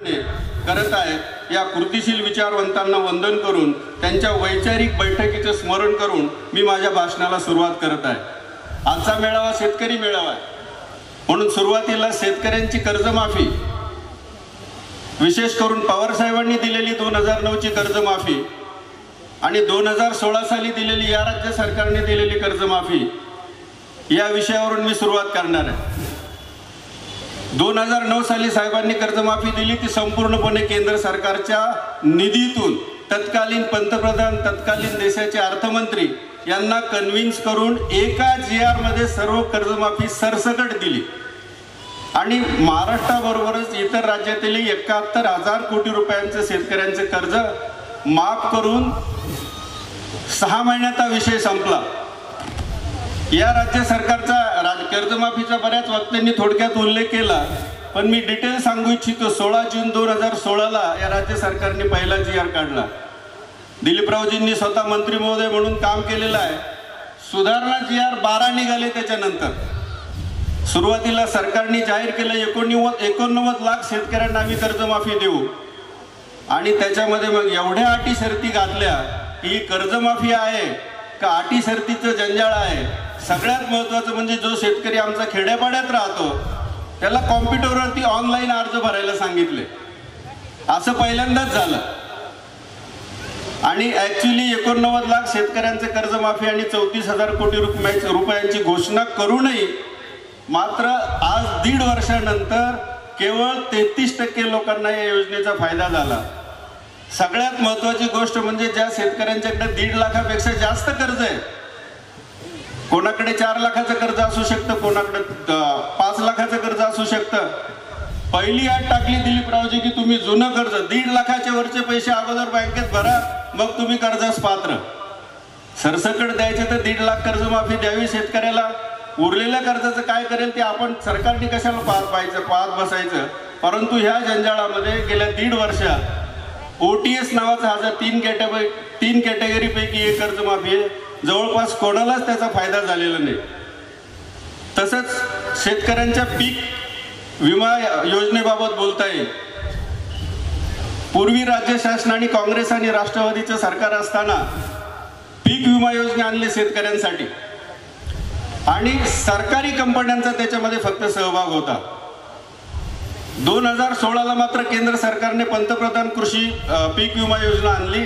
करत आहेत या कृतिशील विचारवंतांना वंदन करून त्यांच्या वैचारिक बैठकीचं स्मरण करून मी माझ्या भाषणाला सुरुवात करत आहे. आजचा मेळावा शेतकरी मेळावा आहे. म्हणून सुरुवातीला शेतकऱ्यांची कर्जमाफी विशेष करून पवारसाहेबांनी दिलेली दोन हजार नऊची कर्जमाफी आणि दोन हजार सोळा साली दिलेली या राज्य सरकारने दिलेली कर्जमाफी या विषयावरून मी सुरुवात करणार आहे. दोन हजार नऊ साली साहेबांनी कर्जमाफी दिली. ती संपूर्णपणे केंद्र सरकारच्या निधीतून तत्कालीन पंतप्रधान तत्कालीन देशाचे अर्थमंत्री यांना कन्व्हिन्स करून एका जी मध्ये सर्व कर्जमाफी सरसकट दिली. आणि महाराष्ट्राबरोबरच इतर राज्यातील एकाहत्तर हजार कोटी रुपयांचं शेतकऱ्यांचे कर्ज माफ करून सहा महिन्यात हा विषय संपला. या राज्य सरकारचा कर्जमाफीचा बऱ्याच वक्त्यांनी थोडक्यात उल्लेख केला पण मी डिटेल सांगू इच्छितो. सोळा जून दोन हजार सोळाला या राज्य सरकारने पहिला जी आर काढला. दिलीपरावजींनी स्वतः मंत्री महोदय म्हणून काम केलेलं आहे. सुधारणा जी आर बारा निघाले त्याच्यानंतर. सुरुवातीला सरकारने जाहीर केलं एकोणनव्वद एकोणनव्वद लाख शेतकऱ्यांना आम्ही कर्जमाफी देऊ. आणि त्याच्यामध्ये मग एवढ्या अटी शर्ती घातल्या की ही कर्जमाफी आहे का अटी शर्तीचं जंजाळ आहे? सगळ्यात महत्त्वाचं म्हणजे जो शेतकरी आमचा खेड्यापाड्यात राहतो त्याला कॉम्प्युटरवरती ऑनलाईन अर्ज भरायला सांगितले. असं पहिल्यांदाच झालं. आणि ॲक्च्युली एकोणनव्वद लाख शेतकऱ्यांचे कर्जमाफी आणि चौतीस हजार कोटी रुपया रुपयांची घोषणा करूनही मात्र आज दीड वर्षानंतर केवळ तेहतीस टक्के लोकांना या योजनेचा फायदा झाला. सगळ्यात महत्वाची गोष्ट म्हणजे ज्या शेतकऱ्यांच्याकडे दीड लाखापेक्षा जास्त कर्ज आहे कोणाकडे चार लाखाचं कर्ज असू शकतं कोणाकडे पाच लाखाचं कर्ज असू शकतं. पहिली आठ टाकली दिलीपरावजी की तुम्ही जुनं कर्ज दीड लाखाच्या वरचे पैसे अगोदर बँकेत भरा मग तुम्ही कर्जास पात्र. सरसकट द्यायचे तर दीड लाख कर्जमाफी द्यावी शेतकऱ्याला. उरलेल्या कर्जाचं काय करेल ते आपण सरकारने कशाला पाहत पाहायचं पाहत बसायचं? परंतु ह्या जंजाळामध्ये गेल्या दीड वर्षात ओ टी एस नावाचा हा तीन कॅटेगरी तीन कॅटेगरीपैकी एक कर्जमाफी आहे. जवळपास कोणालाच त्याचा फायदा झालेला नाही. तसंच शेतकऱ्यांच्या पीक विमा योजनेबाबत बोलता येईल पूर्वी राज्य शासनाने काँग्रेस आणि राष्ट्रवादीचं सरकार असताना पीक विमा योजना आणली शेतकऱ्यांसाठी. आणि सरकारी कंपन्यांचा त्याच्यामध्ये फक्त सहभाग होता. दोन हजार सोळाला मात्र केंद्र सरकारने पंतप्रधान कृषी पीक विमा योजना आणली.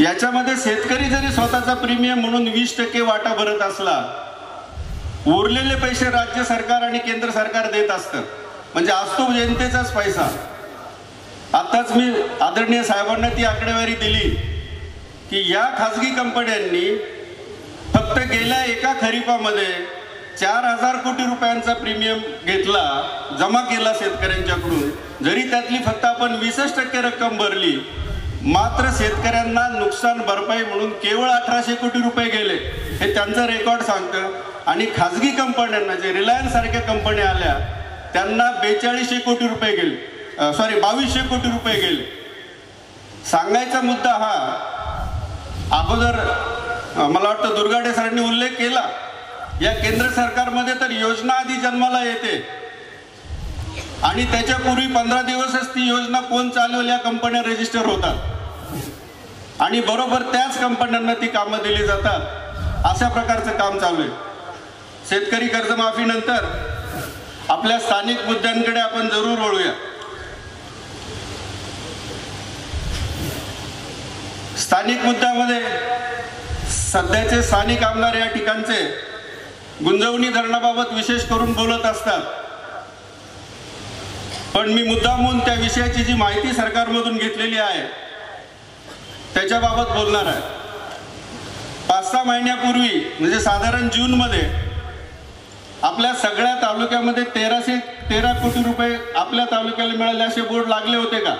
याच्यामध्ये शेतकरी जरी स्वतःचा प्रीमियम म्हणून वीस टक्के वाटा भरत असला उरलेले पैसे राज्य सरकार आणि केंद्र सरकार देत असतं. म्हणजे असतो जनतेचाच पैसा. आताच मी आदरणीय साहेबांना ती आकडेवारी दिली की या खाजगी कंपन्यांनी फक्त गेल्या एका खरीपामध्ये चार हजार कोटी रुपयांचा प्रीमियम घेतला जमा केला शेतकऱ्यांच्याकडून. जरी त्यातली फक्त आपण वीसच टक्के रक्कम भरली मात्र शेतकऱ्यांना नुकसान भरपाई म्हणून केवळ अठराशे कोटी रुपये गेले हे त्यांचं रेकॉर्ड सांगतं. आणि खाजगी कंपन्यांना जे रिलायन्स सारख्या कंपन्या आल्या त्यांना बेचाळीसशे कोटी रुपये गेले. सॉरी बावीसशे कोटी रुपये गेले. सांगायचा मुद्दा हा अगोदर मला वाटतं दुर्गाडे सरांनी उल्लेख केला या केंद्र सरकारमध्ये तर योजना आधी जन्माला येते. आणि त्याच्यापूर्वी पंधरा दिवसच ती योजना कोण चालवेल या कंपन्या रजिस्टर होतात. आणि बरोबर त्याच कंपन्यांना ती कामं दिली जातात. अशा प्रकारचं काम चालू आहे. शेतकरी कर्जमाफीनंतर आपल्या स्थानिक मुद्द्यांकडे आपण जरूर वळूया. स्थानिक मुद्द्यामध्ये सध्याचे स्थानिक आमदार या ठिकाणचे गुंजवणी धरणाबाबत विशेष करून बोलत असतात. पण मी मुद्दामून त्या विषयाची जी माहिती सरकारमधून घेतलेली आहे त्याच्याबाबत बोलणार आहे. पाच सहा महिन्यापूर्वी म्हणजे साधारण जूनमध्ये आपल्या सगळ्या तालुक्यामध्ये तेराशे तेरा कोटी रुपये आपल्या तालुक्याला मिळाले असे बोर्ड लागले होते का?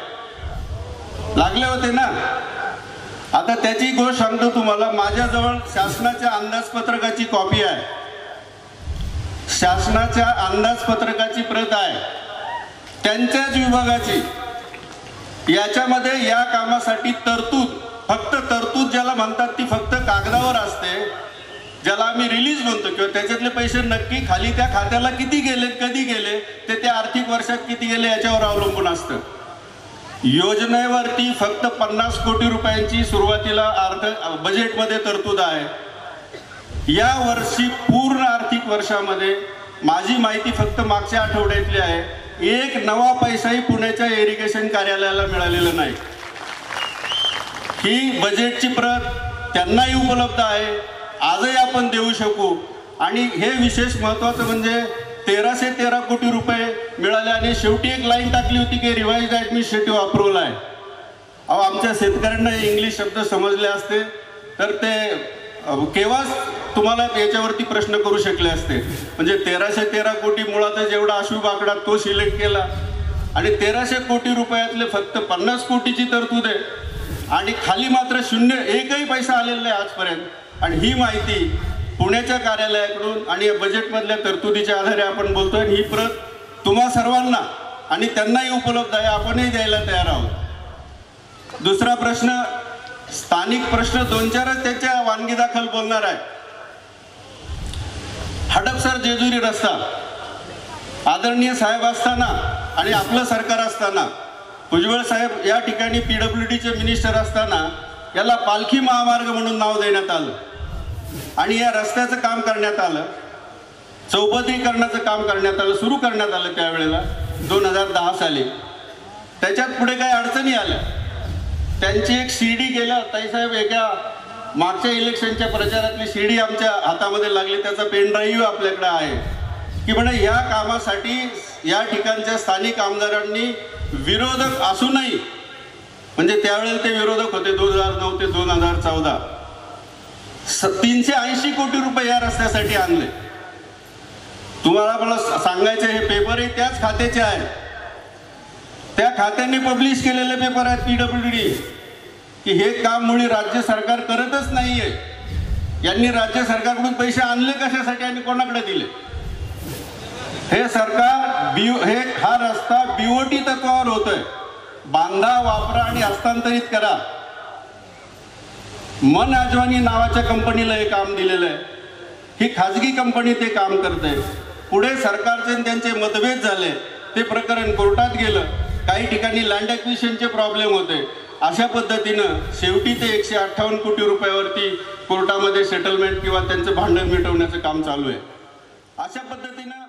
लागले होते ना? आता त्याची गोष्ट सांगतो तुम्हाला. माझ्याजवळ शासनाच्या अंदाजपत्रकाची कॉपी आहे. शासनाच्या अंदाजपत्रकाची प्रत आहे. त्यांच्याच विभागाची. याच्यामध्ये या कामासाठी तरतूद फक्त तरतूद ज्याला म्हणतात ती फक्त कागदावर असते ज्याला आम्ही रिलीज म्हणतो किंवा त्याच्यातले पैसे नक्की खाली त्या खात्याला किती गेले कधी गेले ते त्या आर्थिक वर्षात किती गेले याच्यावर अवलंबून असतं. योजनेवरती फक्त पन्नास कोटी रुपयांची सुरुवातीला अर्थ बजेटमध्ये तरतूद आहे. या वर्षी पूर्ण आर्थिक वर्षामध्ये माझी माहिती फक्त मागच्या आठवड्यातली आहे. एक नवा पैसाही पुण्याच्या इरिगेशन कार्यालयाला मिळालेला नाही. ही बजेटची प्रत त्यांनाही उपलब्ध आहे. आजही आपण देऊ शकू. आणि हे विशेष महत्त्वाचं म्हणजे तेराशे तेरा कोटी रुपये मिळाले आणि शेवटी एक लाईन टाकली होती की रिवाईज ॲडमिनिस्ट्रेटिव्ह अप्रुव्हल आहे. अहो आमच्या शेतकऱ्यांना इंग्लिश शब्द समजले असते. तर ते केव्हाच तुम्हाला याच्यावरती प्रश्न करू शकले असते. म्हणजे तेराशे तेरा कोटी मुळातच जेवढा आशू आकडा तो सिलेक्ट केला. आणि तेराशे कोटी रुपयातले फक्त पन्नास कोटीची तरतूद आहे. आणि खाली मात्र शून्य एकही पैसा आलेला नाही आजपर्यंत. आणि ही माहिती पुण्याच्या कार्यालयाकडून आणि या बजेटमधल्या तरतुदीच्या आधारे आपण बोलतोय. आणि ही प्रत तुम्हा सर्वांना आणि त्यांनाही उपलब्ध आहे. आपणही द्यायला तयार आहोत. दुसरा प्रश्न स्थानिक प्रश्न दोन चारच त्याच्या वानगी दाखल बोलणार आहे हडपसर जेजुरी रस्ता. आदरणीय साहेब असताना आणि आपलं सरकार असताना भुजबळ साहेब या ठिकाणी पी डब्ल्यू डीचे मिनिस्टर असताना याला पालखी महामार्ग म्हणून नाव देण्यात आलं. आणि या रस्त्याचं काम करण्यात आलं. चौपदरीकरणाचं काम करण्यात आलं सुरू करण्यात आलं त्यावेळेला दोन हजार दहा साली. त्याच्यात पुढे काही अडचणी आल्या. त्यांची एक सीडी गेल्या ताईसाहेब एका मागच्या इलेक्शनच्या प्रचारातली सीडी आमच्या हातामध्ये लागली. त्याचा पेनड्राईव्ह आपल्याकडे आहे. की म्हणजे या कामासाठी या ठिकाणच्या स्थानिक आमदारांनी विरोधक असूनही म्हणजे त्यावेळेला ते विरोधक होते दोन हजार नऊ ते दोन हजार चौदा. तीनशे ऐंशी कोटी रुपये या रस्त्यासाठी आणले. तुम्हाला मला सांगायचं हे पेपरही त्याच खात्याचे आहे. त्या खात्याने पब्लिश केलेले पेपर आहेत पी डब्ल्यू डी की हे काम मुळे राज्य सरकार करतच नाहीये. यांनी राज्य सरकारकडून पैसे आणले कशासाठी आणि कोणाकडे दिले? हे सरकार बी हे हा रस्ता बीओटी तत्वावर होतोय. बांधा वापरा आणि हस्तांतरित करा. मन अजवानी नावाच्या कंपनीला हे काम दिलेलं आहे. ही खाजगी कंपनी ते काम करते. पुढे सरकारचे त्यांचे मतभेद झाले. ते प्रकरण कोर्टात गेलं. काही ठिकाणी लँड ॲक्विशनचे प्रॉब्लेम होते. अशा पद्धतीनं शेवटी ते एकशे अठ्ठावन्न कोटी रुपयावरती कोर्टामध्ये सेटलमेंट किंवा त्यांचं भांडण मिटवण्याचं काम चालू आहे. अशा पद्धतीनं